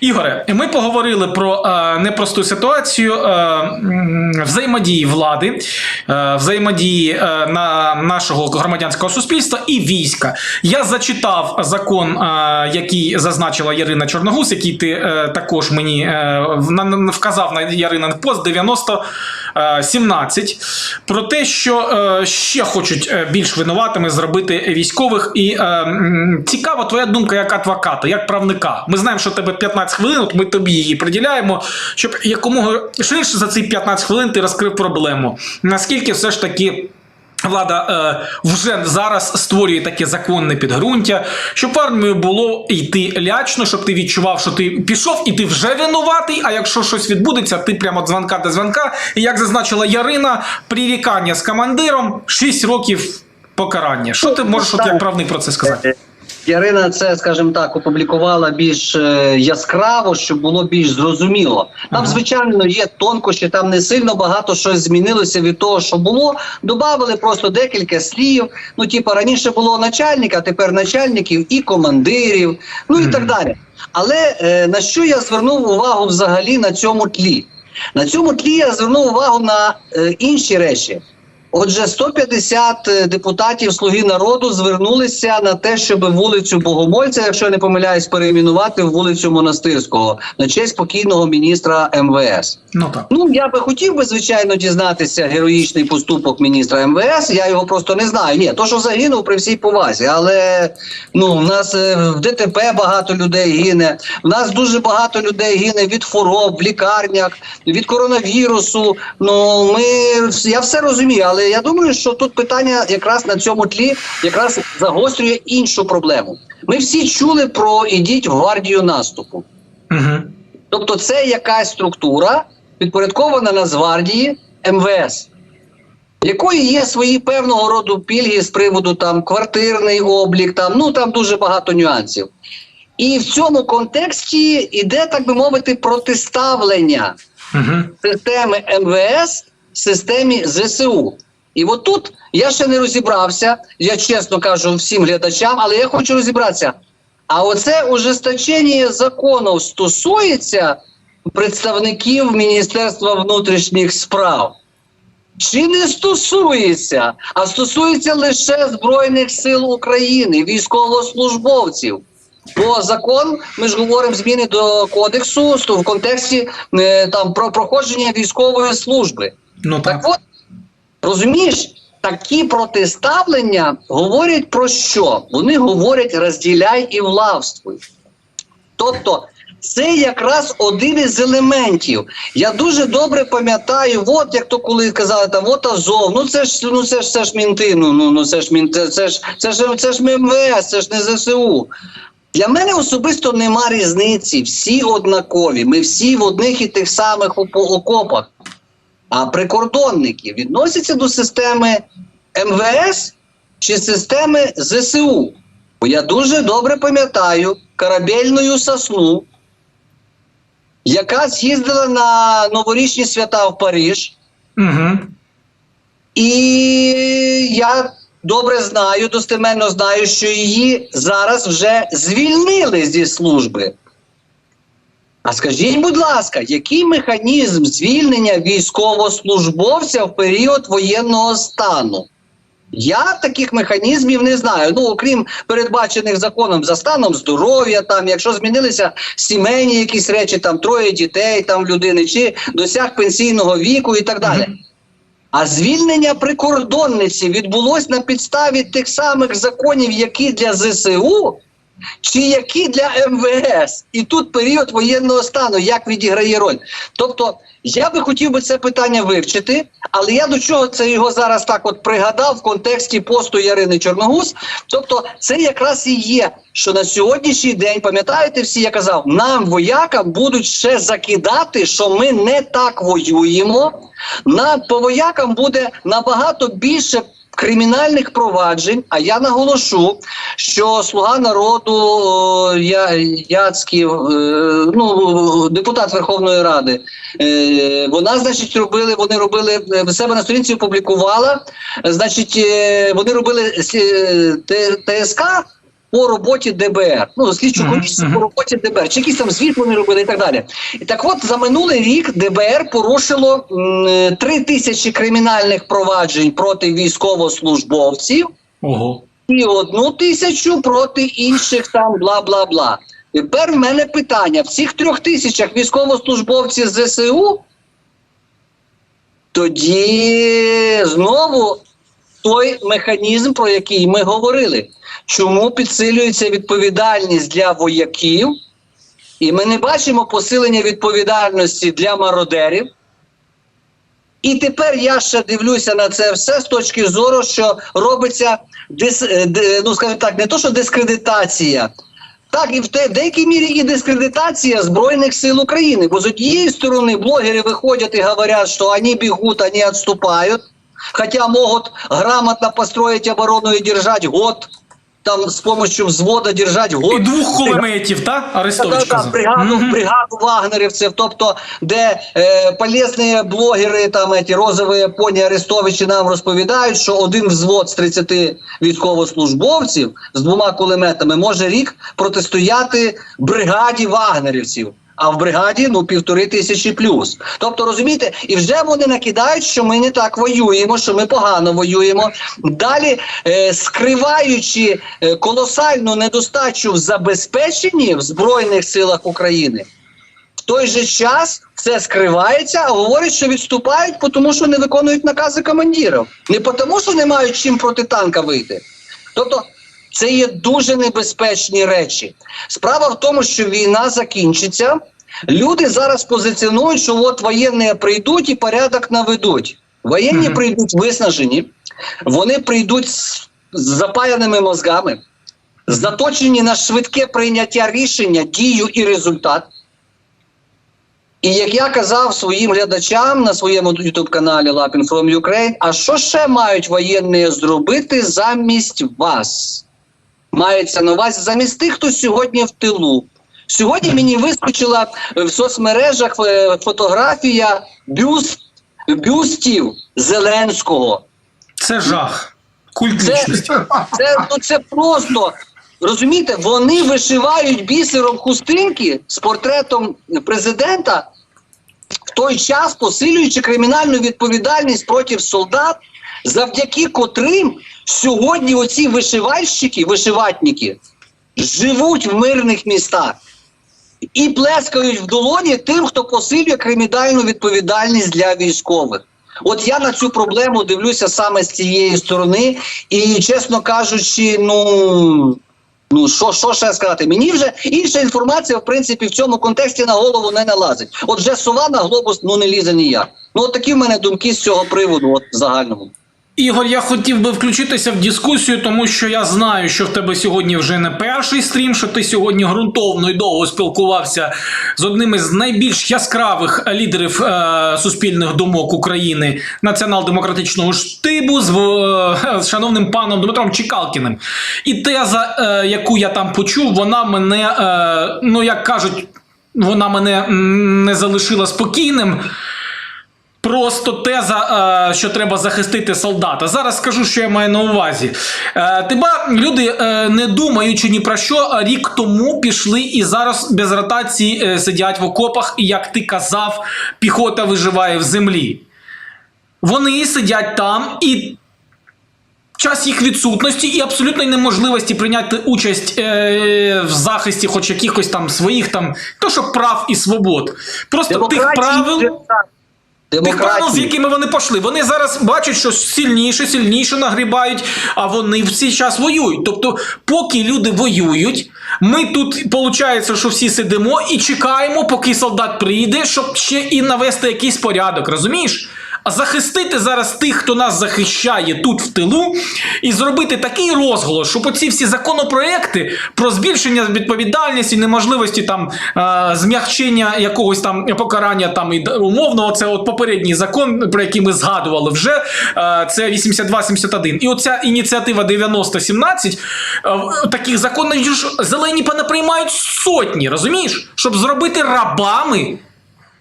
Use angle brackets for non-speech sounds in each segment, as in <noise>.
Ігоре, ми поговорили про е, непросту ситуацію е, взаємодії влади, е, взаємодії е, на нашого громадянського суспільства і війська. Я зачитав закон, е, який зазначила Ярина Чорногус, який ти е, також мені е, вказав на Ярина пост 90 е, 17 про те, що е, ще хочуть е, більш винуватими зробити військових. І е, цікава твоя думка як адвоката, як правника. Ми знаємо, що тебе 15 хвилин, от ми тобі її приділяємо, щоб якомога швидше за ці 15 хвилин ти розкрив проблему. Наскільки все ж таки. Влада е, вже зараз створює таке законне підґрунтя, щоб в армію було йти лячно, щоб ти відчував, що ти пішов і ти вже винуватий. А якщо щось відбудеться, ти прямо дзвонка до дзвонка. І як зазначила Ярина, прирікання з командиром 6 років покарання. Що ти можеш от як правник про це сказати? Ярина це, скажімо так, опублікувала більш е, яскраво, щоб було більш зрозуміло. Там, звичайно, є тонкощі, там не сильно багато щось змінилося від того, що було. Добавили просто декілька слів. Ну, типу, раніше було начальник, а тепер начальників і командирів, ну і так далі. Але е, на що я звернув увагу взагалі на цьому тлі? На цьому тлі я звернув увагу на е, інші речі. Отже, 150 депутатів Слуги народу звернулися на те, щоб вулицю Богомольця, якщо я не помиляюсь, перейменувати в вулицю Монастирського на честь покійного міністра МВС. Ну так. Ну я би хотів би звичайно дізнатися героїчний поступок міністра МВС. Я його просто не знаю. Ні, то що загинув при всій повазі, але ну в нас е, в ДТП багато людей гине. В нас дуже багато людей гине від хвороб, в лікарнях, від коронавірусу. Ну ми я все розумію, але я думаю, що тут питання якраз на цьому тлі якраз загострює іншу проблему. Ми всі чули про ідіть в гвардію наступу. Угу. Тобто це якась структура, підпорядкована Нацгвардії МВС, якої є свої певного роду пільги з приводу там квартирний облік, там ну там дуже багато нюансів. І в цьому контексті іде, так би мовити, протиставлення Угу. системи МВС системі ЗСУ. І от тут я ще не розібрався, я чесно кажу всім глядачам, але я хочу розібратися. А оце ужесточення закону стосується представників Міністерства внутрішніх справ. Чи не стосується, а стосується лише Збройних сил України, військовослужбовців. Бо закон, ми ж говоримо зміни до кодексу в контексті е, там про проходження військової служби. Ну Так так. от, розумієш, такі протиставлення говорять про що? Вони говорять розділяй і влавствуй. Тобто, це якраз один із елементів. Я дуже добре пам'ятаю, от як то коли казали там, от Азов, ну це ж ну це ж це ж мінти, ну ну, ну це ж мін, це, це ж це ж це ж МВС, це ж не ЗСУ. Для мене особисто нема різниці. Всі однакові. Ми всі в одних і тих самих окопах. А прикордонники відносяться до системи МВС чи системи ЗСУ. Бо я дуже добре пам'ятаю корабельну сосну, яка з'їздила на новорічні свята в Париж. Угу. І я добре знаю, достеменно знаю, що її зараз вже звільнили зі служби. А скажіть, будь ласка, який механізм звільнення військовослужбовця в період воєнного стану? Я таких механізмів не знаю. Ну, окрім передбачених законом за станом здоров'я, там, якщо змінилися сімейні якісь речі, там троє дітей там людини, чи досяг пенсійного віку і так далі. А звільнення прикордонниці відбулось на підставі тих самих законів, які для ЗСУ, чи які для МВС. І тут період воєнного стану, як відіграє роль. Тобто, я би хотів би це питання вивчити, але я до чого це його зараз так от пригадав в контексті посту Ярини Чорногуз. Тобто, це якраз і є, що на сьогоднішній день, пам'ятаєте, всі я казав, нам, воякам, будуть ще закидати, що ми не так воюємо. Нам по воякам буде набагато більше. Кримінальних проваджень, а я наголошу, що слуга народу я, Яцьків, е, ну депутат Верховної Ради, е, вона, значить, робили, вони робили е, в себе на сторінці опублікувала. Значить, вони робили ТСК по роботі ДБР. Ну, слідчу комісію мгм. по роботі ДБР, чи якийсь там звіт вони робили і так далі. І так от за минулий рік ДБР порушило три тисячі кримінальних проваджень проти військовослужбовців Ого. і одну тисячу проти інших там бла бла бла. Тепер в мене питання: в цих трьох тисячах військовослужбовці ЗСУ, тоді знову той механізм, про який ми говорили. Чому підсилюється відповідальність для вояків, і ми не бачимо посилення відповідальності для мародерів. І тепер я ще дивлюся на це все з точки зору, що робиться дис, е, ну скажімо так, не то, що дискредитація, так і в те в деякій мірі і дискредитація Збройних сил України. Бо з однієї сторони блогери виходять і говорять, що вони бігуть, вони відступають, хоча можуть грамотно построить оборону і держать год, там з допомогою взвода держать год. І двох кулеметів, та? Арестович Да-да-да, казав. бригаду, Мгм. бригаду вагнерівців, тобто, де е, полезні блогери, там эти розові поні Арестовичі нам розповідають, що один взвод з 30 військовослужбовців з двома кулеметами може рік протистояти бригаді вагнерівців. А в бригаді ну півтори тисячі плюс. Тобто, розумієте, і вже вони накидають, що ми не так воюємо, що ми погано воюємо. Далі, е, скриваючи е, колосальну недостачу в забезпеченні в Збройних силах України, в той же час все скривається, а говорять, що відступають, тому що не виконують накази командирів. Не тому, що не мають чим проти танка вийти. Тобто, це є дуже небезпечні речі. Справа в тому, що війна закінчиться. Люди зараз позиціонують, що от воєнні прийдуть і порядок наведуть. Воєнні Мгм. прийдуть виснажені, вони прийдуть з з запаяними мозгами, заточені на швидке прийняття рішення, дію і результат. І як я казав своїм глядачам на своєму youtube каналі Lapin from Ukraine, а що ще мають воєнні зробити замість вас? Мається на увазі замість тих, хто сьогодні в тилу. Сьогодні мені вискочила в соцмережах е, фотографія бюст, бюстів Зеленського. Це жах. Культ Це- Це, ну, це просто розумієте, вони вишивають бісером хустинки з портретом президента в той час, посилюючи кримінальну відповідальність проти солдат, завдяки котрим сьогодні оці вишивальщики, вишиватники живуть в мирних містах. І плескають в долоні тим, хто посилює кримінальну відповідальність для військових. От я на цю проблему дивлюся саме з цієї сторони, і чесно кажучи, ну. Ну, що, що ще сказати? Мені вже інша інформація, в принципі, в цьому контексті на голову не налазить. От вже сова на глобус ну не лізе ніяк. Ну, от такі в мене думки з цього приводу, от загальному. Ігор, я хотів би включитися в дискусію, тому що я знаю, що в тебе сьогодні вже не перший стрім, що ти сьогодні ґрунтовно і довго спілкувався з одним із найбільш яскравих лідерів е, суспільних думок України націонал-демократичного штибу з, е, з шановним паном Дмитром Чекалкіним. І теза, е, яку я там почув, вона мене, е, ну як кажуть, вона мене не залишила спокійним. Просто теза, е, що треба захистити солдата. Зараз скажу, що я маю на увазі. Е, Тиба люди, е, не думаючи ні про що, рік тому пішли і зараз без ротації сидять в окопах, і як ти казав, піхота виживає в землі. Вони сидять там і. Час їх відсутності і абсолютної неможливості прийняти участь е, в захисті, хоч якихось там своїх там, то що прав і свобод. Просто тих правил. Тих правил, з якими вони пішли. Вони зараз бачать, що сильніше, сильніше нагрібають, а вони в цей час воюють. Тобто, поки люди воюють, ми тут виходить, що всі сидимо і чекаємо, поки солдат прийде, щоб ще і навести якийсь порядок. Розумієш? А захистити зараз тих, хто нас захищає тут в тилу, і зробити такий розголос, щоб оці всі законопроекти про збільшення відповідальності, неможливості там е, змягчення якогось там покарання там і умовного, це от попередній закон, про який ми згадували вже. е, це 82-71. І оця ініціатива 90-17, е, таких законів зелені понаприймають сотні, розумієш? Щоб зробити рабами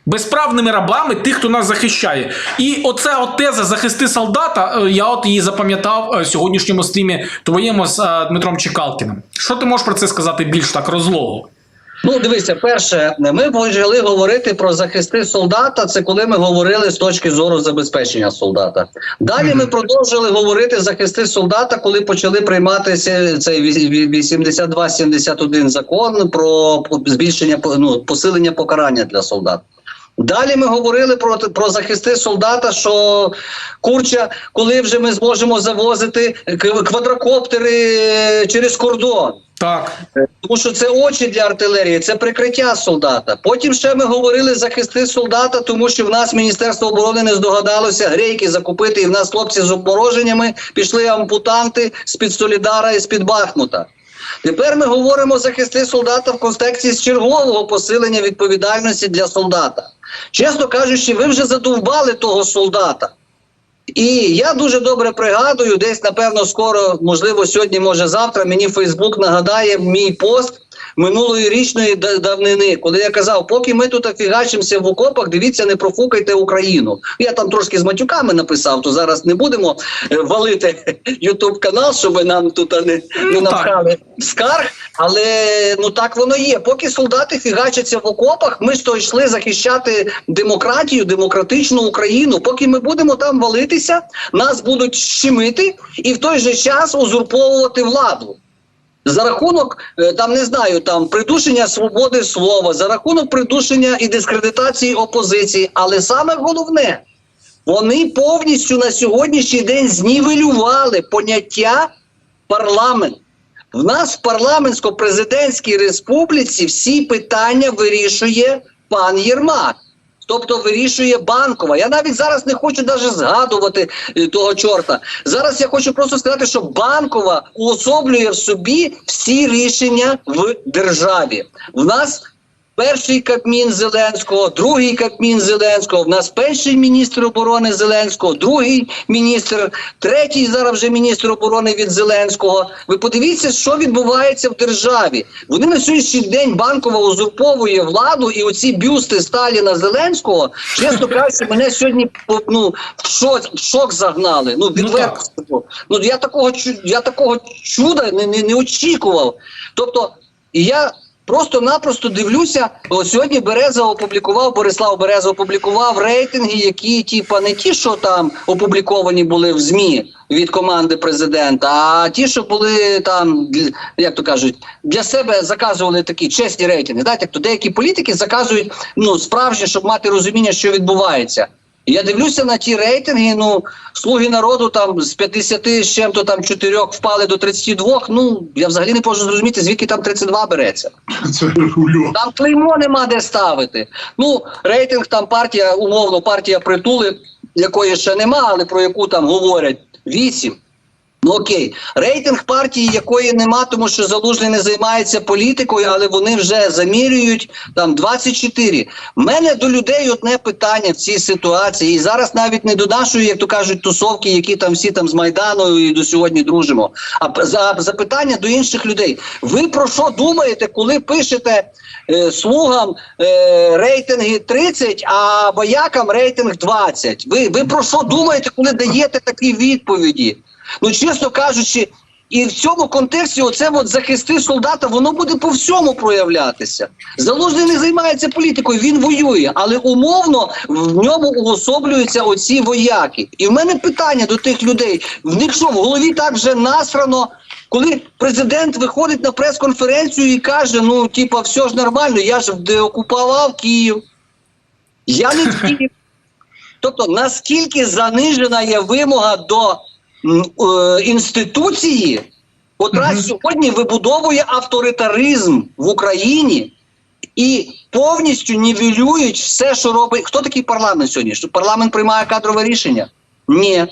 безправними рабами тих, хто нас захищає. І оця от теза захисти солдата, е, я от її запам'ятав е, в сьогоднішньому стрімі твоєму з е, Дмитром Чекалкіним. Що ти можеш про це сказати більш так розлого? Ну, дивися, перше, ми почали говорити про захисти солдата. Це коли ми говорили з точки зору забезпечення солдата. Далі ми продовжили говорити захисти солдата, коли почали прийматися цей 82-71 закон про збільшення ну, посилення покарання для солдат. Далі ми говорили про, про захисти солдата, що курча, коли вже ми зможемо завозити квадрокоптери е, через кордон. Так. Тому що це очі для артилерії, це прикриття солдата. Потім ще ми говорили захисти солдата, тому що в нас Міністерство оборони не здогадалося грейки закупити, і в нас хлопці з обмороженнями пішли ампутанти з-під Солідара і з-під Бахмута. Тепер ми говоримо захисти солдата в контексті з чергового посилення відповідальності для солдата. Чесно кажучи, ви вже задовбали того солдата. І я дуже добре пригадую, десь напевно скоро, можливо, сьогодні, може завтра, мені Фейсбук нагадає мій пост минулої річної давнини, коли я казав, поки ми тут офігачимося в окопах, дивіться, не профукайте Україну. Я там трошки з матюками написав, то зараз не будемо е, валити <laughs> Ютуб канал, щоб нам тут не, не Ну, напхали скарг. Але ну так воно є. Поки солдати фігачаться в окопах, ми ж то йшли захищати демократію, демократичну Україну. Поки ми будемо там валитися, нас будуть щемити і в той же час узурповувати владу. За рахунок е, там не знаю, там придушення свободи слова, за рахунок придушення і дискредитації опозиції. Але саме головне, вони повністю на сьогоднішній день знівелювали поняття парламент. В нас в парламентсько-президентській республіці всі питання вирішує пан Єрмак. Тобто вирішує банкова. Я навіть зараз не хочу навіть згадувати е, того чорта. Зараз я хочу просто сказати, що банкова уособлює в собі всі рішення в державі. В нас перший кабмін Зеленського, другий кабмін Зеленського. В нас перший міністр оборони Зеленського, другий міністр, третій зараз вже міністр оборони від Зеленського. Ви подивіться, що відбувається в державі. Вони на сьогоднішній день банкова узурповує владу, і оці бюсти Сталіна Зеленського, чесно кажучи, мене сьогодні ну, в шок, в шок загнали. Ну відверто. скажу. Ну я такого я такого чуда не, не, не очікував. Тобто, я. Просто-напросто дивлюся. О, сьогодні Береза опублікував, Борислав Береза опублікував рейтинги, які типа не ті, що там опубліковані були в ЗМІ від команди президента, а ті, що були там, як то кажуть, для себе заказували такі чесні рейтинги. Знаєте, то деякі політики заказують ну справжні, щоб мати розуміння, що відбувається. Я дивлюся на ті рейтинги. Ну, слуги народу там з 50 з чим-то там чотирьох впали до 32. Ну я взагалі не можу зрозуміти, звідки там 32 береться. <laughs> Це рулю. Там клеймо нема де ставити. Ну, рейтинг там партія, умовно, партія притули, якої ще нема, але про яку там говорять 8. Ну окей, рейтинг партії, якої нема, тому що залужний не займається політикою, але вони вже замірюють там 24. У мене до людей одне питання в цій ситуації. І зараз навіть не до нашої, як то кажуть, тусовки, які там всі там з Майдану і до сьогодні дружимо. А за запитання до інших людей. Ви про що думаєте, коли пишете е, слугам е, рейтинги 30, а воякам рейтинг 20? Ви, ви про що думаєте, коли даєте такі відповіді? Ну, чесно кажучи, і в цьому контексті оце от захисти солдата, воно буде по всьому проявлятися. Залужний не займається політикою, він воює, але умовно в ньому уособлюються оці вояки. І в мене питання до тих людей: в них що в голові так вже насрано. Коли президент виходить на прес-конференцію і каже: ну, типа, все ж нормально, я ж деокупував Київ. Я не в Київ. <laughs> Тобто, наскільки занижена є вимога до інституції, котра Мгм. сьогодні вибудовує авторитаризм в Україні і повністю нівелюють все, що робить. Хто такий парламент сьогодні? Що парламент приймає кадрове рішення? Ні.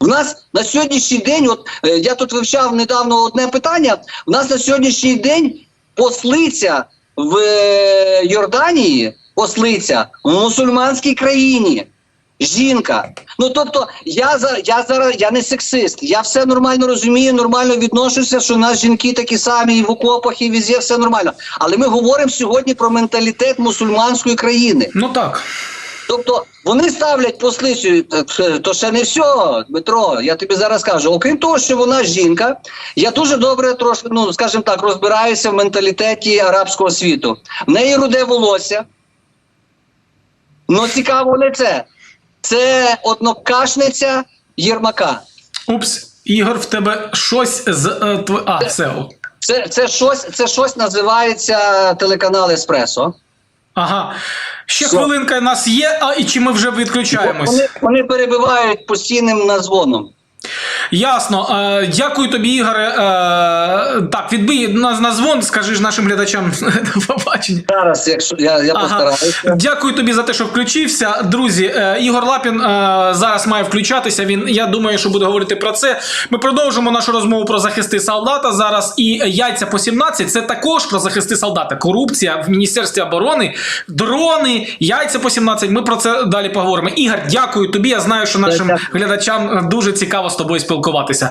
В нас на сьогоднішній день, от е, я тут вивчав недавно одне питання. В нас на сьогоднішній день послиця в е, Йорданії, послиця в мусульманській країні. Жінка. Ну тобто, я за я зараз я не сексист. Я все нормально розумію, нормально відношуся, що у нас жінки такі самі і в окопах, і везде все нормально. Але ми говоримо сьогодні про менталітет мусульманської країни. Ну так. Тобто вони ставлять послицю, так, то ще не все, Дмитро. Я тобі зараз кажу. Окрім того, що вона жінка, я дуже добре трошки, ну скажімо так, розбираюся в менталітеті арабського світу. В неї руде волосся. Ну цікаво лице. Це однокашниця Єрмака. Упс, Ігор, в тебе щось з. твоє. тв... А, все. Це, це щось, це щось називається телеканал Еспресо. Ага. Ще Все. хвилинка нас є, а і чи ми вже відключаємось? Вони, вони перебивають постійним назвоном. Ясно. Е, дякую тобі, Ігоре. Е, так, відбий нас на дзвон, скажи ж нашим глядачам <laughs> до побачення. Зараз, якщо я, я Ага. постараюся. Дякую тобі за те, що включився. Друзі, е, Ігор Лапін е, зараз має включатися. Він я думаю, що буде говорити про це. Ми продовжимо нашу розмову про захисти солдата зараз. І яйця по 17 це також про захисти солдата. Корупція в Міністерстві оборони, дрони, яйця по 17. Ми про це далі поговоримо. Ігор, дякую тобі. Я знаю, що нашим Дякую. глядачам дуже цікаво тобою спілкуватися.